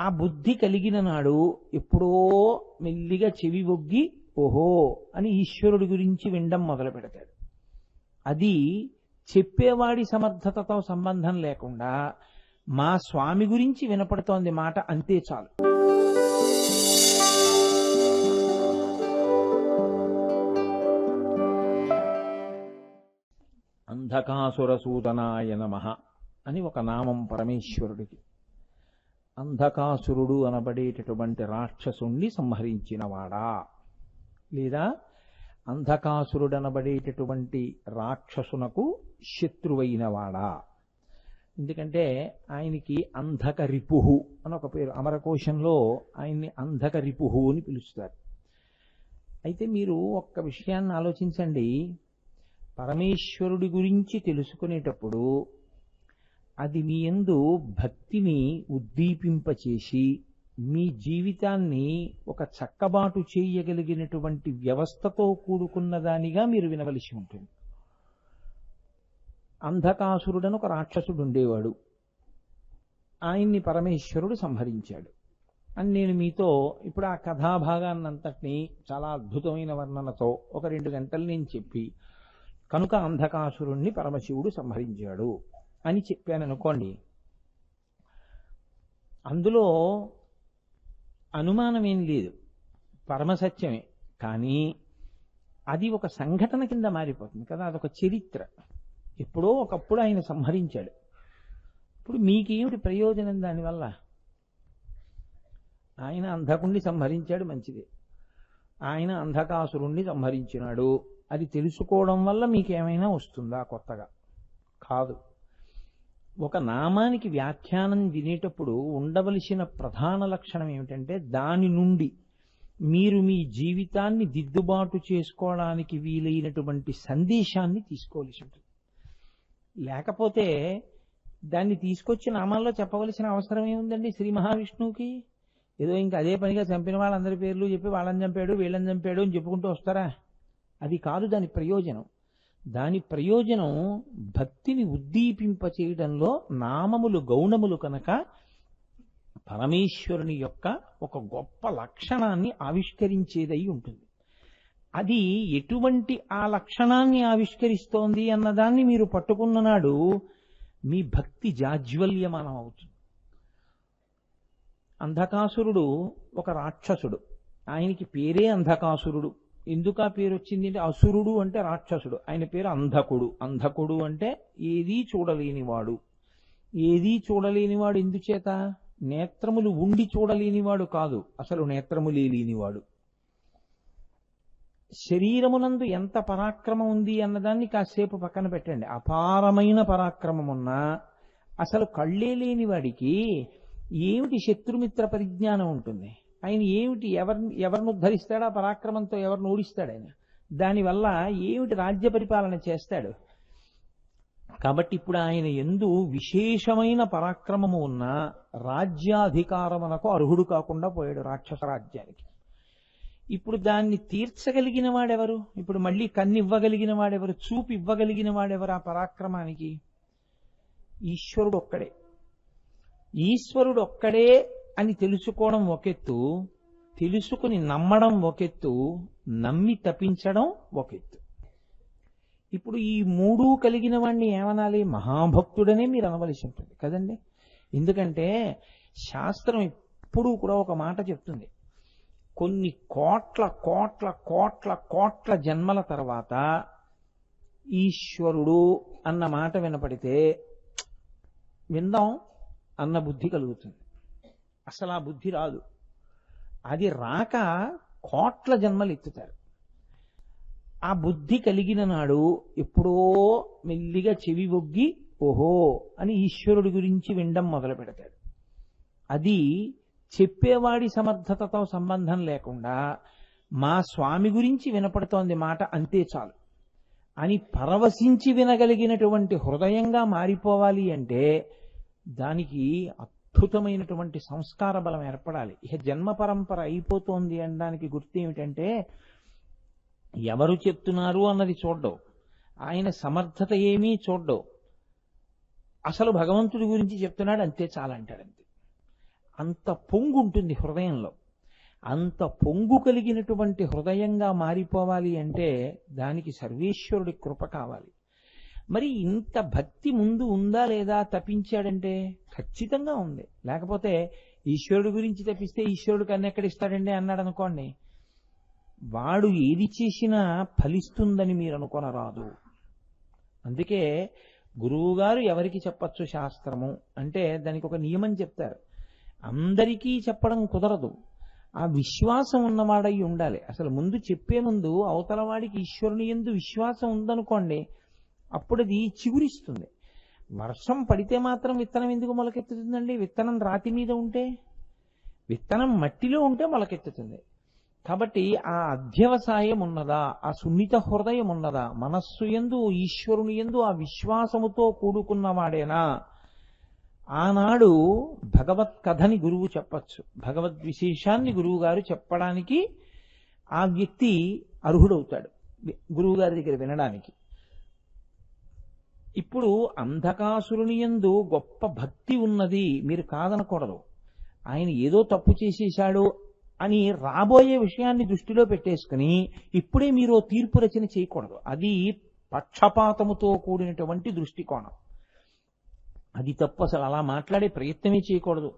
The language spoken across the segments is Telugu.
ఆ బుద్ధి కలిగిన నాడు ఎప్పుడో మెల్లిగా చెవి ఒగ్గి ఓహో అని ఈశ్వరుడి గురించి వినడం మొదలు పెడతాడు. అది చెప్పేవాడి సమర్థతతో సంబంధం లేకుండా మా స్వామి గురించి వినపడుతోంది మాట అంతే చాలు. అంధకాసురసూదనాయ నమ అని ఒక నామం పరమేశ్వరుడికి. అంధకాసురుడు అనబడేటటువంటి రాక్షసుణ్ణి సంహరించినవాడా? లేదా అంధకాసురుడనబడేటటువంటి రాక్షసునకు శత్రువైనవాడా? ఎందుకంటే ఆయనకి అంధక రిపుహు అని ఒక పేరు. అమరకోశంలో ఆయన్ని అంధక రిపుహు అని పిలుస్తారు. అయితే మీరు ఒక్క విషయాన్ని ఆలోచించండి. పరమేశ్వరుడి గురించి తెలుసుకునేటప్పుడు అది మీ యందు భక్తిని ఉద్దీపింపచేసి మీ జీవితాన్ని ఒక చక్కబాటు చేయగలిగినటువంటి వ్యవస్థతో కూడుకున్న దానిగా మీరు వినవలసి ఉంటుంది. అంధకాసురుడని ఒక రాక్షసుడు ఉండేవాడు. ఆయన్ని పరమేశ్వరుడు సంహరించాడు. అని నేను మీతో ఇప్పుడు ఆ కథాభాగాన్నంతటినీ చాలా అద్భుతమైన వర్ణనతో ఒక రెండు గంటలు నేను చెప్పి కనుక అంధకాసురుణ్ణి పరమశివుడు సంహరించాడు. అని చెప్పాను అనుకోండి అందులో అనుమానం ఏం లేదు. పరమసత్యమే కానీ అది ఒక సంఘటన కింద మారిపోతుంది కదా అదొక చరిత్ర. ఎప్పుడో ఒకప్పుడు ఆయన సంహరించాడు. ఇప్పుడు మీకేమిటి ప్రయోజనం దానివల్ల? ఆయన అంధకుణ్ణి సంహరించాడు మంచిది. ఆయన అంధకాసురుణ్ణి సంహరించినాడు. అది తెలుసుకోవడం వల్ల మీకేమైనా వస్తుందా కొత్తగా? కాదు. ఒక నామానికి వ్యాఖ్యానం వినేటప్పుడు ఉండవలసిన ప్రధాన లక్షణం ఏమిటంటే దాని నుండి మీరు మీ జీవితాన్ని దిద్దుబాటు చేసుకోవడానికి వీలైనటువంటి సందేశాన్ని తీసుకోవలసి ఉంటుంది. లేకపోతే దాన్ని తీసుకొచ్చి నామాల్లో చెప్పవలసిన అవసరం ఏముందండి శ్రీ మహావిష్ణువుకి? ఏదో ఇంకా అదే పనిగా చంపిన వాళ్ళందరి పేర్లు చెప్పి వాళ్ళని చంపాడు వీళ్ళని చంపాడు అని చెప్పుకుంటూ వస్తారా? అది కాదు దాని ప్రయోజనం. దాని ప్రయోజనం భక్తిని ఉద్దీపింపచేయడంలో నామములు గౌణములు కనుక పరమేశ్వరుని యొక్క ఒక గొప్ప లక్షణాన్ని ఆవిష్కరించేదై ఉంటుంది. అది ఎటువంటి ఆ లక్షణాన్ని ఆవిష్కరిస్తోంది అన్నదాన్ని మీరు పట్టుకున్న నాడు మీ భక్తి జాజ్వల్యమానం అవుతుంది అంధకాసురుడు ఒక రాక్షసుడు. ఆయనకి పేరే అంధకాసురుడు. ఎందుకు ఆ పేరు వచ్చింది అంటే అసురుడు అంటే రాక్షసుడు. ఆయన పేరు అంధకుడు. అంధకుడు అంటే ఏదీ చూడలేనివాడు ఏదీ చూడలేనివాడు ఎందుచేత? నేత్రములు ఉండి చూడలేనివాడు కాదు. అసలు నేత్రములే లేనివాడు శరీరమునందు ఎంత పరాక్రమం ఉంది అన్నదాన్ని కాసేపు పక్కన పెట్టండి. అపారమైన పరాక్రమం ఉన్నా అసలు కళ్ళే లేనివాడికి ఏమిటి శత్రుమిత్ర పరిజ్ఞానం ఉంటుంది? ఆయన ఏమిటి ఎవరిని ఎవరిని ఉద్ధరిస్తాడా? పరాక్రమంతో ఎవరిని ఓడిస్తాడు ఆయన? దానివల్ల ఏమిటి రాజ్య పరిపాలన చేస్తాడు? కాబట్టి ఇప్పుడు ఆయన ఎందు విశేషమైన పరాక్రమము ఉన్న రాజ్యాధికారమునకు అర్హుడు కాకుండా పోయాడు రాక్షస రాజ్యానికి. ఇప్పుడు దాన్ని తీర్చగలిగిన వాడెవరు? ఇప్పుడు మళ్ళీ కన్నివ్వగలిగిన వాడెవరు? చూపు ఇవ్వగలిగిన వాడెవరు ఆ పరాక్రమానికి? ఈశ్వరుడు ఒక్కడే. ఈశ్వరుడు ఒక్కడే అని తెలుసుకోవడం ఒకెత్తు తెలుసుకుని నమ్మడం ఒకెత్తు నమ్మి తప్పించడం ఒకెత్తు ఇప్పుడు ఈ మూడు కలిగిన వాడిని ఏమనాలి? మహాభక్తుడనే మీరు అనవలసి ఉంటుంది కదండి? ఎందుకంటే శాస్త్రం ఎప్పుడూ కూడా ఒక మాట చెప్తుంది. కొన్ని కోట్ల కోట్ల కోట్ల కోట్ల జన్మల తర్వాత ఈశ్వరుడు అన్న మాట వినపడితే విందాం అన్న బుద్ధి కలుగుతుంది. అసలు ఆ బుద్ధి రాదు. అది రాక కోట్ల జన్మలు ఎత్తుతారు. ఆ బుద్ధి కలిగిన నాడు ఎప్పుడో మెల్లిగా చెవి ఒగ్గి ఓహో అని ఈశ్వరుడి గురించి వినడం మొదలు పెడతాడు. అది చెప్పేవాడి సమర్థతతో సంబంధం లేకుండా మా స్వామి గురించి వినపడుతోంది మాట అంతే చాలు. అని పరవశించి వినగలిగినటువంటి హృదయంగా మారిపోవాలి అంటే దానికి అద్భుతమైనటువంటి సంస్కార బలం ఏర్పడాలి. ఇక జన్మ పరంపర అయిపోతోంది అనడానికి గుర్తు ఏమిటంటే ఎవరు చెప్తున్నారు అన్నది చూడవు ఆయన సమర్థత ఏమీ చూడ్డవు అసలు భగవంతుడి గురించి చెప్తున్నాడు అంతే చాలంటాడు అంతే. అంత పొంగు ఉంటుంది హృదయంలో. అంత పొంగు కలిగినటువంటి హృదయంగా మారిపోవాలి అంటే దానికి సర్వేశ్వరుడి కృప కావాలి. మరి ఇంత భక్తి ముందు ఉందా లేదా తప్పించాడంటే? ఖచ్చితంగా ఉంది. లేకపోతే ఈశ్వరుడు గురించి తప్పిస్తే ఈశ్వరుడు కన్నా ఎక్కడిస్తాడండి అన్నాడు అనుకోండి. వాడు ఏది చేసినా ఫలిస్తుందని మీరు అనుకోనరాదు. అందుకే గురువుగారు ఎవరికి చెప్పచ్చు శాస్త్రము? అంటే దానికి ఒక నియమం చెప్తారు. అందరికీ చెప్పడం కుదరదు. ఆ విశ్వాసం ఉన్నవాడై ఉండాలి. అసలు ముందు చెప్పే ముందు అవతల వాడికి ఈశ్వరుని ఎందు విశ్వాసం ఉందనుకోండి అప్పుడు అది చిగురిస్తుంది. వర్షం పడితే మాత్రం విత్తనం ఎందుకు మొలకెత్తుతుందండి? విత్తనం రాతి మీద ఉంటే విత్తనం మట్టిలో ఉంటే మొలకెత్తుతుంది. కాబట్టి ఆ అధ్యవసాయం ఉన్నదా ఆ సున్నిత హృదయం ఉన్నదా మనస్సు ఎందు ఈశ్వరుని ఎందు ఆ విశ్వాసముతో కూడుకున్నవాడేనా ఆనాడు భగవత్ కథని గురువు చెప్పచ్చు. భగవద్ విశేషాన్ని గురువు గారు చెప్పడానికి ఆ వ్యక్తి అర్హుడవుతాడు. గురువు గారి దగ్గర వినడానికి. ఇప్పుడు అంధకాసురుని యందు గొప్ప భక్తి ఉన్నది మీరు కాదనకూడదు. ఆయన ఏదో తప్పు చేసేశాడు అని రాబోయే విషయాన్ని దృష్టిలో పెట్టేసుకుని ఇప్పుడే మీరు తీర్పు రచన చేయకూడదు. అది పక్షపాతముతో కూడినటువంటి దృష్టికోణం. అది తప్పు అసలు అలా మాట్లాడే ప్రయత్నమే చేయకూడదు.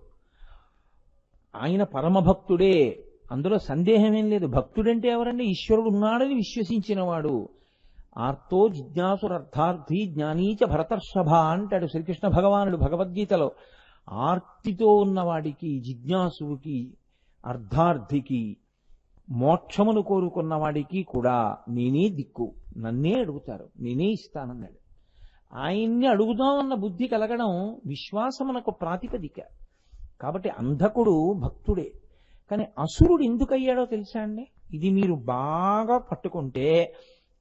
ఆయన పరమభక్తుడే అందులో సందేహమేం లేదు. భక్తుడంటే ఎవరంటే ఈశ్వరుడు ఉన్నాడని విశ్వసించినవాడు. ఆర్తో జిజ్ఞాసురర్థార్థి జ్ఞానీచ భరతర్షభ అంటాడు శ్రీకృష్ణ భగవానుడు భగవద్గీతలో. ఆర్తితో ఉన్నవాడికి జిజ్ఞాసువుకి అర్ధార్థికి మోక్షమును కోరుకున్న వాడికి కూడా నేనే దిక్కు. నన్నే అడుగుతారు. నేనే ఇస్తానన్నాడు. ఆయన్ని అడుగుదామన్న బుద్ధి కలగడం విశ్వాసమునకు ప్రాతిపదిక కాబట్టి అంధకుడు భక్తుడే. కానీ అసురుడు ఎందుకు అయ్యాడో తెలుసా అండి? ఇది మీరు బాగా పట్టుకుంటే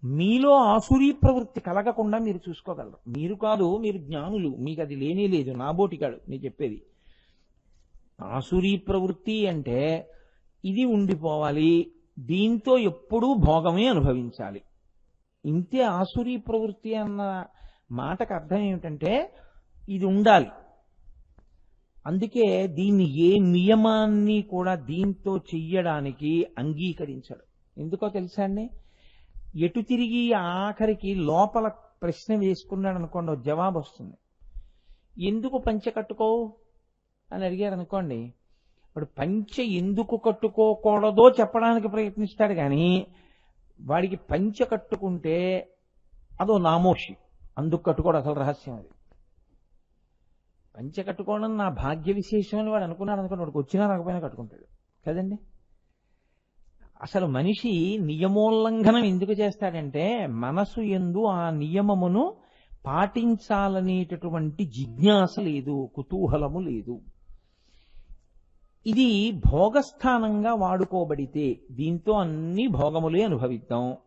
మీలో ఆసురీ ప్రవృత్తి కలగకుండా మీరు చూసుకోగలరు. మీరు కాదు మీరు జ్ఞానులు. మీకు అది లేనే లేదు. నాబోటికాడు నేను చెప్పేది. ఆసురీ ప్రవృత్తి అంటే ఇది ఉండిపోవాలి. దీంతో ఎప్పుడూ భోగమే అనుభవించాలి. ఇంతే ఆసురీ ప్రవృత్తి అన్న మాటకు అర్థం ఏమిటంటే ఇది ఉండాలి. అందుకే దీన్ని ఏ నియమాన్ని కూడా దీంతో చెయ్యడానికి అంగీకరించడు. ఎందుకో తెలుసా అండి? ఎటు తిరిగి ఆఖరికి లోపల ప్రశ్న వేసుకున్నాడు అనుకోండి ఓ జవాబు వస్తుంది. ఎందుకు పంచె కట్టుకోవు? అని అడిగాడు అనుకోండి. వాడు పంచె ఎందుకు కట్టుకోకూడదో చెప్పడానికి ప్రయత్నిస్తాడు కానీ వాడికి పంచె కట్టుకుంటే అదో నామోషి అందుకు కట్టుకోడు అసలు రహస్యం అది. పంచె కట్టుకోవడం నా భాగ్య విశేషం అని వాడు అనుకున్నాడు అనుకోండి వాడికి వచ్చినా రాకపోయినా కట్టుకుంటాడు. కదండి? అసలు మనిషి నియమోల్లంఘనం ఎందుకు చేస్తాడంటే మనసు ఎందు ఆ నియమమును పాటించాలనేటటువంటి జిజ్ఞాస లేదు కుతూహలము లేదు. ఇది భోగస్థానంగా వాడుకోబడితే దీంతో అన్ని భోగములే అనుభవిద్దాం.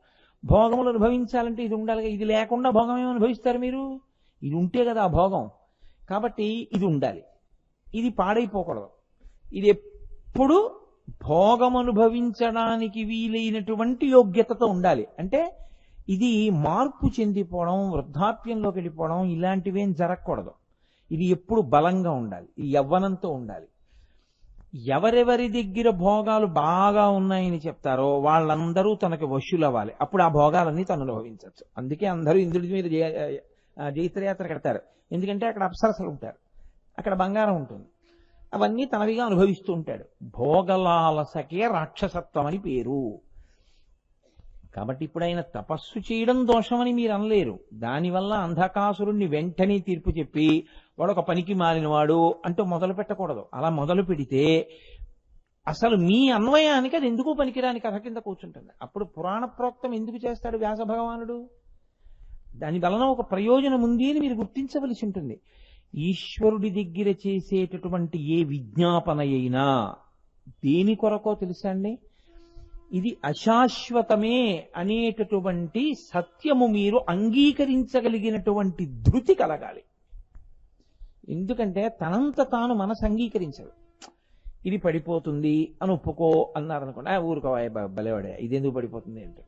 భోగములు అనుభవించాలంటే ఇది ఉండాలి ఇది లేకుండా భోగం ఏమి అనుభవిస్తారు మీరు? ఇది ఉంటే కదా ఆ భోగం. కాబట్టి ఇది ఉండాలి. ఇది పాడైపోకూడదు. ఇది ఎప్పుడు భోగం అనుభవించడానికి వీలైనటువంటి యోగ్యతతో ఉండాలి. అంటే ఇది మార్పు చెందిపోవడం వృద్ధాప్యంలోకి వెళ్ళిపోవడం ఇలాంటివేం జరగకూడదు. ఇది ఎప్పుడు బలంగా ఉండాలి. ఇది యవ్వనంతో ఉండాలి. ఎవరెవరి దగ్గర భోగాలు బాగా ఉన్నాయని చెప్తారో వాళ్ళందరూ తనకి వశులవ్వాలి. అప్పుడు ఆ భోగాలన్నీ తను అనుభవించవచ్చు అందుకే అందరూ ఇంద్రుడి మీద జయ జైత్రయాత్ర కడతారు. ఎందుకంటే అక్కడ అప్సరసలు ఉంటారు. అక్కడ బంగారం ఉంటుంది. అవన్నీ తనవిగా అనుభవిస్తూ ఉంటాడు భోగలాలసకే రాక్షసత్వం అని పేరు. కాబట్టి ఇప్పుడు ఆయన తపస్సు చేయడం దోషమని మీరు అనలేరు. దానివల్ల అంధకాసురుణ్ణి వెంటనే తీర్పు చెప్పి వాడు ఒక పనికి మారినవాడు అంటూ మొదలు పెట్టకూడదు. అలా మొదలు పెడితే అసలు మీ అన్వయానికి అది ఎందుకు పనికిరాని కథ కింద కూర్చుంటుంది. అప్పుడు పురాణ ప్రోక్తం ఎందుకు చేస్తాడు వ్యాస భగవానుడు? దాని వలన ఒక ప్రయోజనం ఉంది అని మీరు గుర్తించవలసి ఉంటుంది. ఈశ్వరుడి దగ్గర చేసేటటువంటి ఏ విజ్ఞాపన అయినా దేని కొరకో తెలుసా అండి? ఇది అశాశ్వతమే అనేటటువంటి సత్యము మీరు అంగీకరించగలిగినటువంటి ధృతి కలగాలి. ఎందుకంటే తనంత తాను మనసు అంగీకరించదు. ఇది పడిపోతుంది అని ఒప్పుకో అన్నారనుకోండి "ఆ, ఊరుకోవాయ బలేవాడే ఇది ఎందుకు పడిపోతుంది? అంటే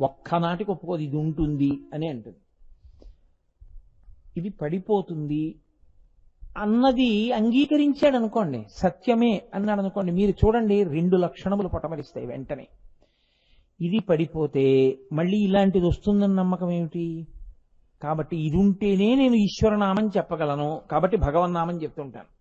ఒక్కనాటికి ఒప్పుకోదు ఇది ఉంటుంది అని అంటుంది. ఇది పడిపోతుంది అన్నది అంగీకరించాడు అనుకోండి సత్యమే అన్నాడు అనుకోండి మీరు చూడండి రెండు లక్షణములు పటమరిస్తాయి వెంటనే. ఇది పడిపోతే మళ్ళీ ఇలాంటిది వస్తుందని నమ్మకం ఏమిటి? కాబట్టి ఇది ఉంటేనే నేను ఈశ్వరనామం చెప్పగలను కాబట్టి భగవన్నామని చెప్తుంటాను.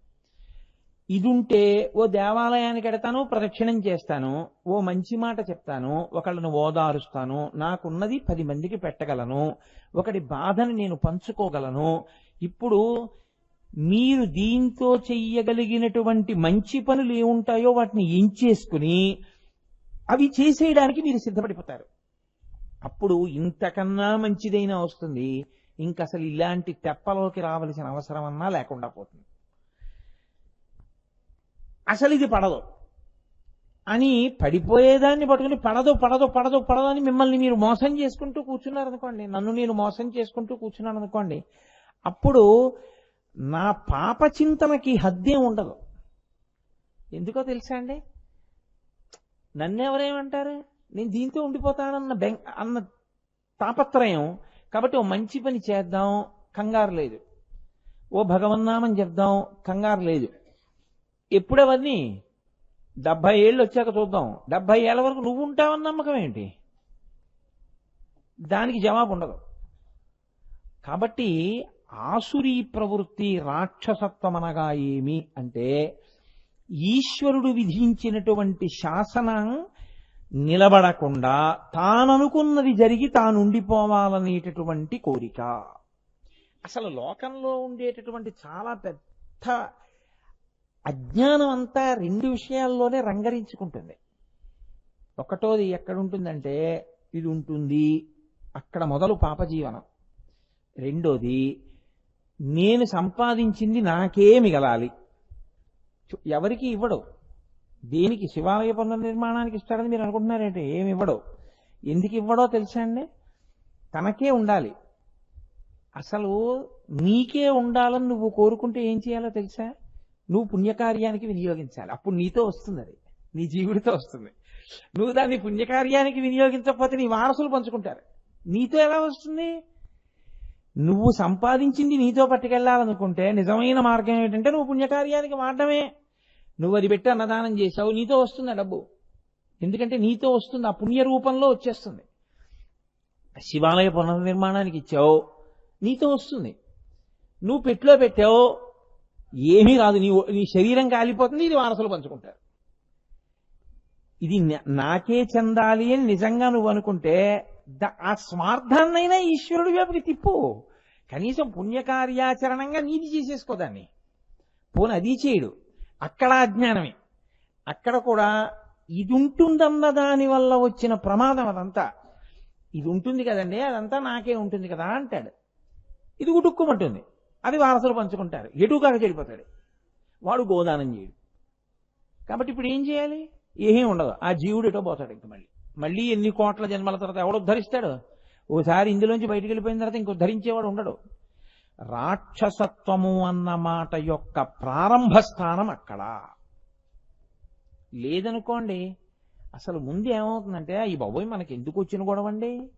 ఇది ఉంటే ఓ దేవాలయానికి ఎడతాను ప్రదక్షిణం చేస్తాను ఓ మంచి మాట చెప్తాను ఒకళ్ళను ఓదారుస్తాను నాకున్నది పది మందికి పెట్టగలను ఒకటి బాధని నేను పంచుకోగలను. ఇప్పుడు మీరు దీంతో చెయ్యగలిగినటువంటి మంచి పనులు ఏముంటాయో వాటిని ఎంచేసుకుని అవి చేసేయడానికి మీరు సిద్ధపడిపోతారు. అప్పుడు ఇంతకన్నా మంచిదైనా వస్తుంది. ఇంక అసలు ఇలాంటి తెప్పలోకి రావలసిన అవసరం అన్నా లేకుండా పోతుంది. అసలు ఇది పడదు. అని పడిపోయేదాన్ని పట్టుకుని పడదు పడదు పడదు పడదు అని మిమ్మల్ని మీరు మోసం చేసుకుంటూ కూర్చున్నారు అనుకోండి నన్ను నేను మోసం చేసుకుంటూ కూర్చున్నాను అనుకోండి అప్పుడు నా పాప చింతనకి హద్దే ఉండదు. ఎందుకో తెలుసా అండి? నన్నెవరేమంటారు? నేను దీంతో ఉండిపోతానన్న బెం అన్న తాపత్రయం కాబట్టి ఓ మంచి పని చేద్దాం కంగారు లేదు. ఓ భగవన్నామని చెప్దాం కంగారు లేదు. ఎప్పుడవన్నీ? డెబ్బై ఏళ్ళు వచ్చాక చూద్దాం. డెబ్బై ఏళ్ళ వరకు నువ్వు ఉంటావన్న నమ్మకం ఏంటి? దానికి జవాబు ఉండదు. కాబట్టి ఆసురీ ప్రవృత్తి రాక్షసత్వం అనగా ఏమి అంటే ఈశ్వరుడు విధించినటువంటి శాసనం నిలబడకుండా తాననుకున్నది జరిగి తానుండిపోవాలనేటటువంటి కోరిక. అసలు లోకంలో ఉండేటటువంటి చాలా పెద్ద అజ్ఞానం అంతా రెండు విషయాల్లోనే రంగరించుకుంటుంది. ఒకటోది ఎక్కడుంటుందంటే ఇది ఉంటుంది అక్కడ మొదలు పాపజీవనం. రెండోది నేను సంపాదించింది నాకే మిగలాలి చు- ఎవరికి ఇవ్వడు. దేనికి? శివాలయ పునర్నిర్మాణానికి ఇస్తాడని మీరు అనుకుంటున్నారేంటి? ఏమి ఇవ్వడు. ఎందుకు ఇవ్వడో తెలుసా అండి? తనకే ఉండాలి. అసలు నీకే ఉండాలని నువ్వు కోరుకుంటే ఏం చేయాలో తెలుసా? నువ్వు పుణ్యకార్యానికి వినియోగించాలి. అప్పుడు నీతో వస్తుంది అది. నీ జీవుడితో వస్తుంది. నువ్వు దాన్ని పుణ్యకార్యానికి వినియోగించకపోతే నీ వారసులు పంచుకుంటారు. నీతో ఎలా వస్తుంది? నువ్వు సంపాదించింది నీతో పట్టుకెళ్ళాలనుకుంటే నిజమైన మార్గం ఏంటంటే నువ్వు పుణ్యకార్యానికి వాడడమే నువ్వు అది పెట్టి అన్నదానం చేశావు నీతో వస్తుంది ఆ డబ్బు. ఎందుకంటే నీతో వస్తుంది ఆ పుణ్య రూపంలో వచ్చేస్తుంది. శివాలయ పునర్నిర్మాణానికి ఇచ్చావు నీతో వస్తుంది. నువ్వు పెట్టులో పెట్టావు ఏమీ రాదు. నీ నీ శరీరం కాలిపోతుంది ఇది వారసులు పంచుకుంటారు. ఇది నాకే చెందాలి అని నిజంగా నువ్వు అనుకుంటే ద- ఆ స్వార్థాన్నైనా ఈశ్వరుడి వైపుకి తిప్పు. కనీసం పుణ్యకార్యాచరణంగా నీది చేసేసుకో దాన్ని. పోనీ అది చేయడు. అక్కడ అజ్ఞానమే అక్కడ కూడా ఇది ఉంటుందన్న దాని వల్ల వచ్చిన ప్రమాదం అదంతా. ఇది ఉంటుంది కదండి అదంతా నాకే ఉంటుంది కదా అంటాడు. ఇది గుడుక్కుమంటుంది అది వారసులు పంచుకుంటారు. ఎటు చెడిపోతాడు. వాడు గోదానం చేయడు. కాబట్టి ఇప్పుడు ఏం చేయాలి? ఏమీ ఉండదు. ఆ జీవుడు ఎటో పోతాడు ఇంక మళ్ళీ. మళ్ళీ ఎన్ని కోట్ల జన్మల తర్వాత ఎవడు ఉద్ధరిస్తాడు? ఓసారి ఇందులోంచి బయటికి వెళ్ళిపోయిన తర్వాత ఇంకో ధరించేవాడు ఉండడు. రాక్షసత్వము అన్న మాట యొక్క ప్రారంభ స్థానం అక్కడ. లేదనుకోండి అసలు ముందు ఏమవుతుందంటే ఈ బాబోయ్ మనకి ఎందుకు వచ్చిన గొడవండి?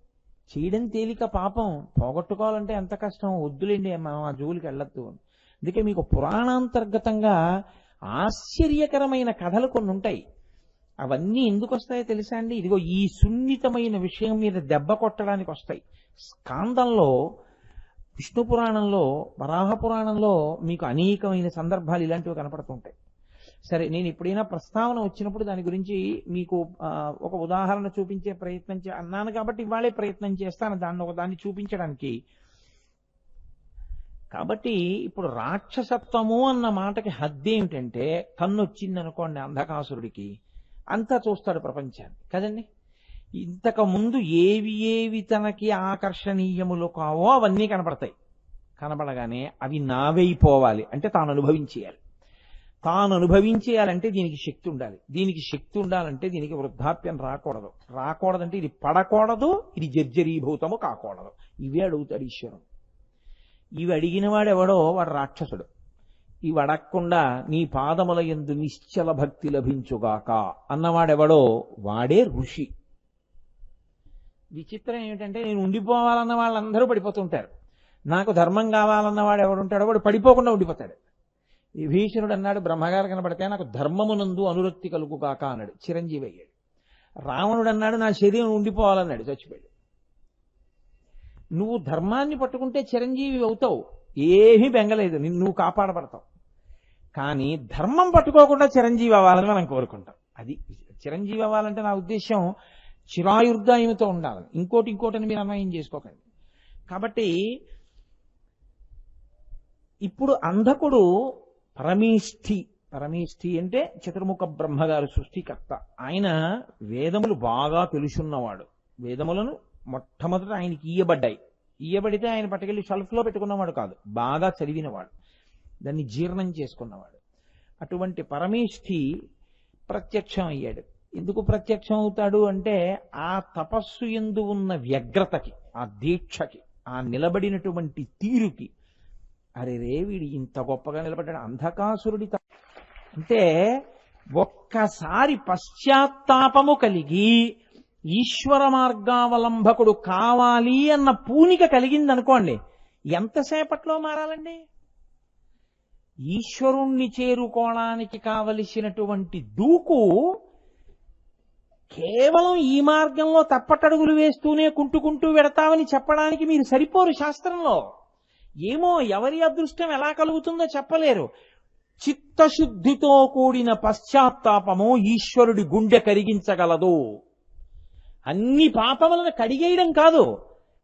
చేయడం తేలిక పాపం పోగొట్టుకోవాలంటే ఎంత కష్టం? వద్దులేండి మనం ఆ జోలికి వెళ్ళొద్దు. అందుకే మీకు పురాణాంతర్గతంగా ఆశ్చర్యకరమైన కథలు కొన్ని ఉంటాయి. అవన్నీ ఎందుకు వస్తాయో తెలుసా అండి? ఇదిగో ఈ సున్నితమైన విషయం మీద దెబ్బ కొట్టడానికి వస్తాయి. స్కాందంలో విష్ణు పురాణంలో వరాహ పురాణంలో మీకు అనేకమైన సందర్భాలు ఇలాంటివి కనపడుతుంటాయి. సరే నేను ఎప్పుడైనా ప్రస్తావన వచ్చినప్పుడు దాని గురించి మీకు ఒక ఉదాహరణ చూపించే ప్రయత్నం చే అన్నాను కాబట్టి ఇవాళే ప్రయత్నం చేస్తాను దాన్ని ఒక దాన్ని చూపించడానికి. కాబట్టి ఇప్పుడు రాక్షసత్వము అన్న మాటకి హద్దు ఏమిటంటే కన్నొచ్చింది అనుకోండి అంధకాసురుడికి అంతా చూస్తాడు ప్రపంచాన్ని కదండి? ఇంతకు ముందు ఏవి ఏవి తనకి ఆకర్షణీయములు కావో అవన్నీ కనపడతాయి. కనపడగానే అవి నావైపోవాలి అంటే తాను అనుభవించేయాలి. తాను అనుభవించేయాలంటే దీనికి శక్తి ఉండాలి. దీనికి శక్తి ఉండాలంటే దీనికి వృద్ధాప్యం రాకూడదు. రాకూడదంటే ఇది పడకూడదు ఇది జర్జరీభూతము కాకూడదు. ఇవే అడుగుతాడు ఈశ్వరుడు. ఇవి అడిగిన వాడెవడో? వాడు రాక్షసుడు. ఇవి అడగకుండా నీ పాదముల ఎందు నిశ్చల భక్తి లభించుగాక అన్నవాడెవడో? వాడే ఋషి. విచిత్రం ఏమిటంటే నేను ఉండిపోవాలన్న వాళ్ళందరూ పడిపోతుంటారు. నాకు ధర్మం కావాలన్న వాడు ఎవడుంటాడో వాడు పడిపోకుండా ఉండిపోతాడు. విభీషణుడు అన్నాడు బ్రహ్మగారు కనబడితే నాకు ధర్మమునందు అనురక్తి కలుగుగాక అన్నాడు. చిరంజీవి అయ్యాడు. రావణుడు అన్నాడు నా శరీరం ఉండిపోవాలన్నాడు చచ్చిపోయాడు. నువ్వు ధర్మాన్ని పట్టుకుంటే చిరంజీవి అవుతావు ఏమీ బెంగలేదు నిన్ను నువ్వు కాపాడబడతావు. కానీ ధర్మం పట్టుకోకుండా చిరంజీవి అవ్వాలని మనం కోరుకుంటాం. అది చిరంజీవి అవ్వాలంటే నా ఉద్దేశం చిరాయుర్దాయంతో ఉండాలని. ఇంకోటి ఇంకోటిని మీరు అన్వయం చేసుకోకండి. కాబట్టి ఇప్పుడు అంధకుడు పరమేష్ఠి. పరమేష్ఠి అంటే చతుర్ముఖ బ్రహ్మగారు సృష్టికర్త. ఆయన వేదములు బాగా తెలుసున్నవాడు. వేదములను మొట్టమొదట ఆయనకి ఇయ్యబడ్డాయి. ఇయ్యబడితే ఆయన పట్టుకెళ్ళి షెల్ఫ్లో పెట్టుకున్నవాడు కాదు. బాగా చదివినవాడు. దాన్ని జీర్ణం చేసుకున్నవాడు. అటువంటి పరమేష్ఠి ప్రత్యక్షం అయ్యాడు. ఎందుకు ప్రత్యక్షం అవుతాడు అంటే ఆ తపస్సు ఎందు ఉన్న వ్యగ్రతకి ఆ దీక్షకి ఆ నిలబడినటువంటి తీరుకి అరే రే వీడు ఇంత గొప్పగా నిలబడ్డాడు అంధకాసురుడి అంటే ఒక్కసారి పశ్చాత్తాపము కలిగి ఈశ్వర మార్గావలంబకుడు కావాలి అన్న పూనిక కలిగింది అనుకోండి ఎంతసేపట్లో మారాలండి? ఈశ్వరుణ్ణి చేరుకోవడానికి కావలసినటువంటి దూకు కేవలం ఈ మార్గంలో తప్పటడుగులు వేస్తూనే కుంటుకుంటూ వెడతామని చెప్పడానికి మీరు సరిపోరు శాస్త్రంలో. ఏమో ఎవరి అదృష్టం ఎలా కలుగుతుందో చెప్పలేరు. చిత్తశుద్ధితో కూడిన పశ్చాత్తాపము ఈశ్వరుడి గుండె కరిగించగలదు. అన్ని పాపములను కడిగేయడం కాదు.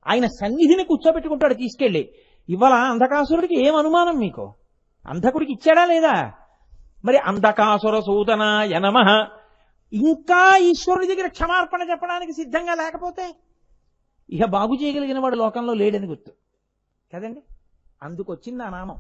ఆయన సన్నిధిని కూర్చోబెట్టుకుంటాడు తీసుకెళ్ళి. ఇవాళ అంధకాసురుడికి ఏం అనుమానం మీకు? అంధకుడికి ఇచ్చాడా లేదా? మరి అంధకాసుర సూదన యనమ ఇంకా ఈశ్వరుడి దగ్గర క్షమార్పణ చెప్పడానికి సిద్ధంగా లేకపోతే ఇక బాగు చేయగలిగిన వాడు లోకంలో లేడని గుర్తు. కదండి? అందుకొచ్చింది ఆ నామం.